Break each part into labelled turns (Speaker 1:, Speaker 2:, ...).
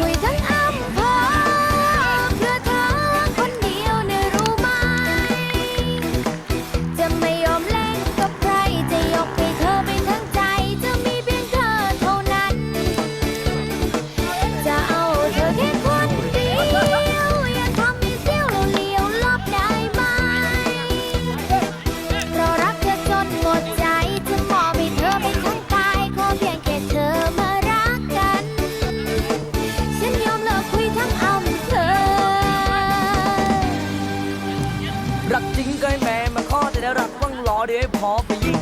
Speaker 1: 보이던 ขอไปยิง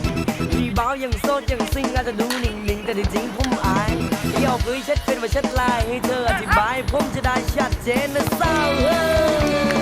Speaker 1: พี่บ้าวยังโสดยังซิงอาจจะดูนิ่งๆแต่ที่จริงผมอายเที่เอาปืนเช็ดเป็นว่าเช็ดลายให้เธออธิบายผมจะได้ชัดเจนนะสาวเอ้ย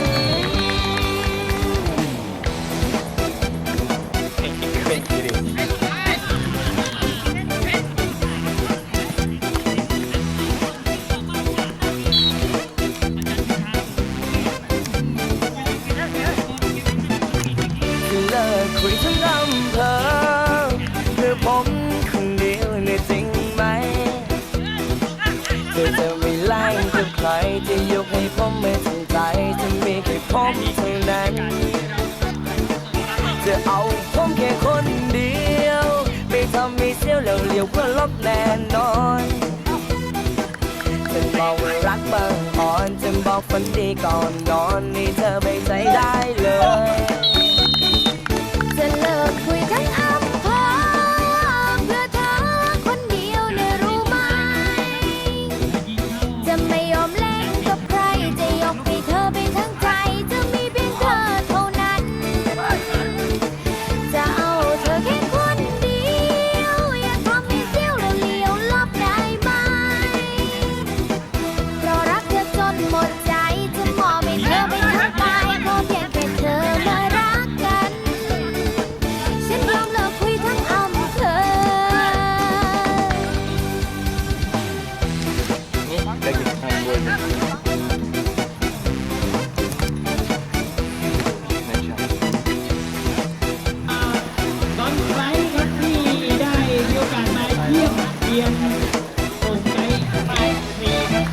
Speaker 1: เธอจะไม่ไล่กับใครจะยกให้ผมไม่สนใจจะมีแค่ผมเท่านั้น จะเอาผมแค่คนเดียว ไม่ทำม่เสียวเหลวเหลียวเพื่อลบแน่นอนฉันบอกว่ารักบางอ่อนฉันบอกฝันดีก่อนนอนนี่เธอไม่ใจได้เลย
Speaker 2: ตอนไลฟ์ครับที่ได้มีโอกาสมาเยี่ยมเยียนส่งใจไปมีครับ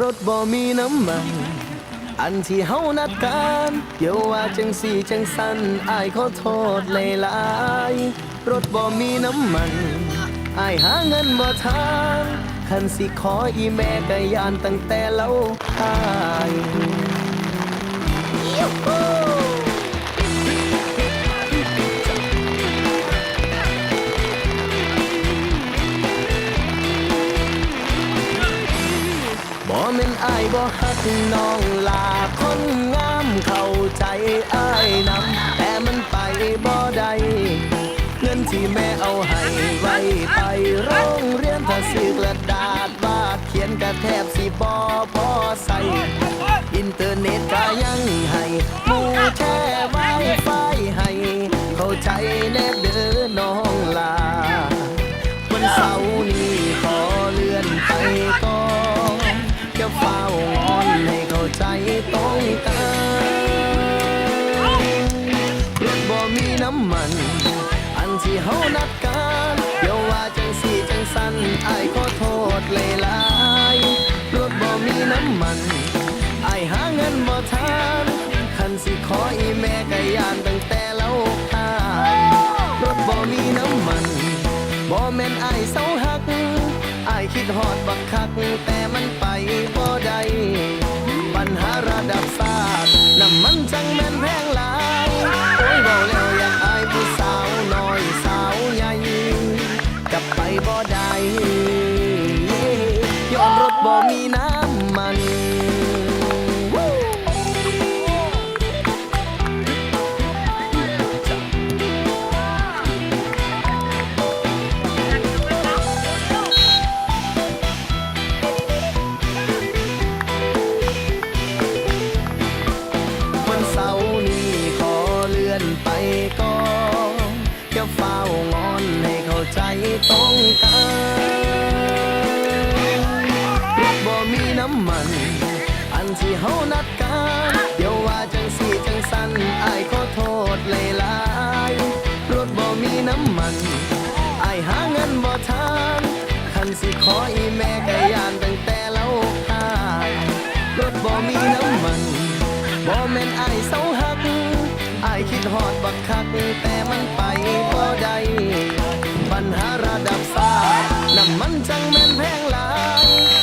Speaker 1: รถบ่มีน้ำมัน อันที่เฮานัดกันเยวว่าจังสี่จังสันอายขอโทษหลายๆรถบ่มีน้ำมัน อายหาเงินบ่ทางคันสิขออีแม่ก็ยานตั้งแต่เล่าอายบ่แม่นอายบ่ฮักน้องลาคนงามเข้าใจอายนำแต่มันไปบ่ได้ ที่แม่เอาให้ไว้ไปโรงเรียนถ้าซื้อกระดาษวาดเขียนกระแทบสิบ่พอใส่ อินเทอร์เน็ตก็ยังให้หมูแช่ไวไฟให้ เข้าใจแนบเด้อน้องลา วันเสาร์นี้ขอเลื่อนไปก่อนจะเฝ้างอนให้เข้าใจตรงกันรถบ่มีน้ำมัน อันที่เฮานัดกันเดี๋ยวว่าจังสี่จังสันอายขอโทษหลายรถบ่มีน้ำมันอายหาเงินบ่ทันคันสิขออีแม่ก็ยานตั้งแต่เล่าทางรถบ่มีน้ำมันบ่แม่นอายเศร้าหักอายคิดฮอดบักคักแต่มันไปบ่ได้ มีน้ำมัน วันเสาร์นี้ขอเลื่อนไปก่อนจะเฝ้างอนให้เข้าใจตรงกันร้ำมัน อันที่เฮานัดกัน เดี๋ยวว่าจังสีจังสันอายขอโทษเลยลายรถบ่มีน้ำมันอายหาเงินบ่ทานคันสิขออีแม่กะยานตั้งแต่เล้าพายรถบ่มีน้ำมันบ่แม่นอายเศร้าหักอายคิดฮอดบักคักแต่มันไปบ่ได้ปัญหาระดับสาน้ำมันจังแม่นแพงหลาย